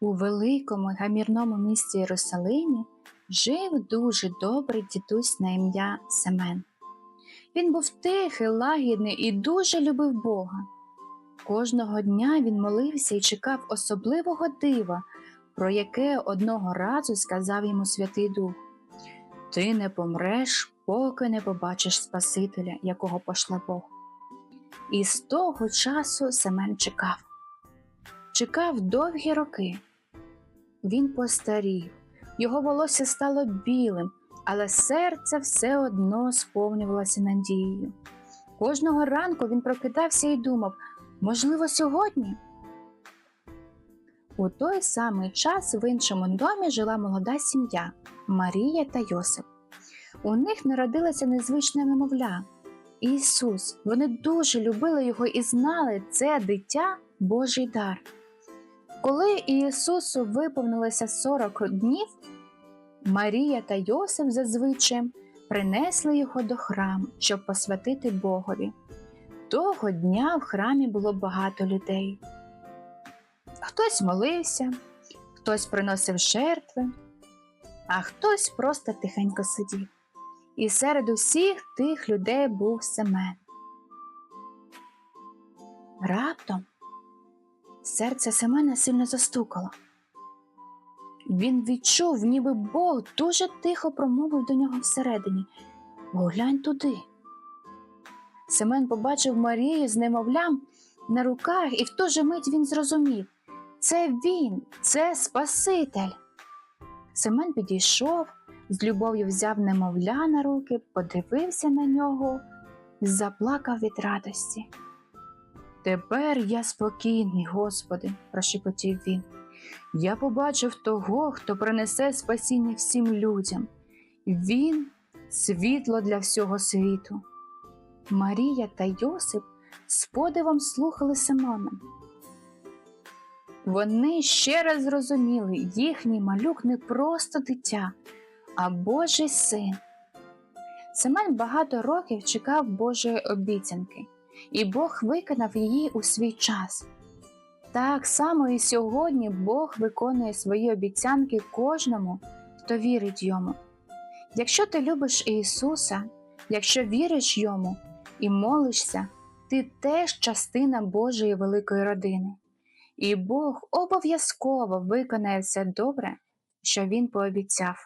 У великому гамірному місті Єрусалимі жив дуже добрий дідусь на ім'я Семен. Він був тихий, лагідний і дуже любив Бога. Кожного дня він молився і чекав особливого дива, про яке одного разу сказав йому Святий Дух: Ти не помреш, поки не побачиш Спасителя, якого пошле Бог. І з того часу Семен чекав. Чекав довгі роки. Він постарів, його волосся стало білим, але серце все одно сповнювалося надією. Кожного ранку він прокидався і думав, можливо, сьогодні. У той самий час в іншому домі жила молода сім'я Марія та Йосип. У них народилося незвичне немовля Ісус. Вони дуже любили його і знали це дитя Божий дар. Коли Ісусу виповнилося 40 днів, Марія та Йосип зазвичай принесли його до храму, щоб посвятити Богові. Того дня в храмі було багато людей. Хтось молився, хтось приносив жертви, а хтось просто тихенько сидів. І серед усіх тих людей був Семен. Раптом серце Семена сильно застукало. Він відчув, ніби Бог дуже тихо промовив до нього всередині Поглянь туди. Семен побачив Марію з немовлям на руках, і в ту же мить він зрозумів це він, це Спаситель. Семен підійшов, з любов'ю взяв немовля на руки, подивився на нього заплакав від радості. Тепер я спокійний, Господи, прошепотів він. Я побачив того, хто принесе спасіння всім людям. Він світло для всього світу. Марія та Йосип з подивом слухали Симона. Вони ще раз зрозуміли, їхній малюк не просто дитя, а Божий син. Семен багато років чекав Божої обіцянки, і Бог виконав її у свій час. Так само і сьогодні Бог виконує свої обіцянки кожному, хто вірить йому. Якщо ти любиш Ісуса, якщо віриш йому і молишся, ти теж частина Божої великої родини. І Бог обов'язково виконає все добре, що Він пообіцяв.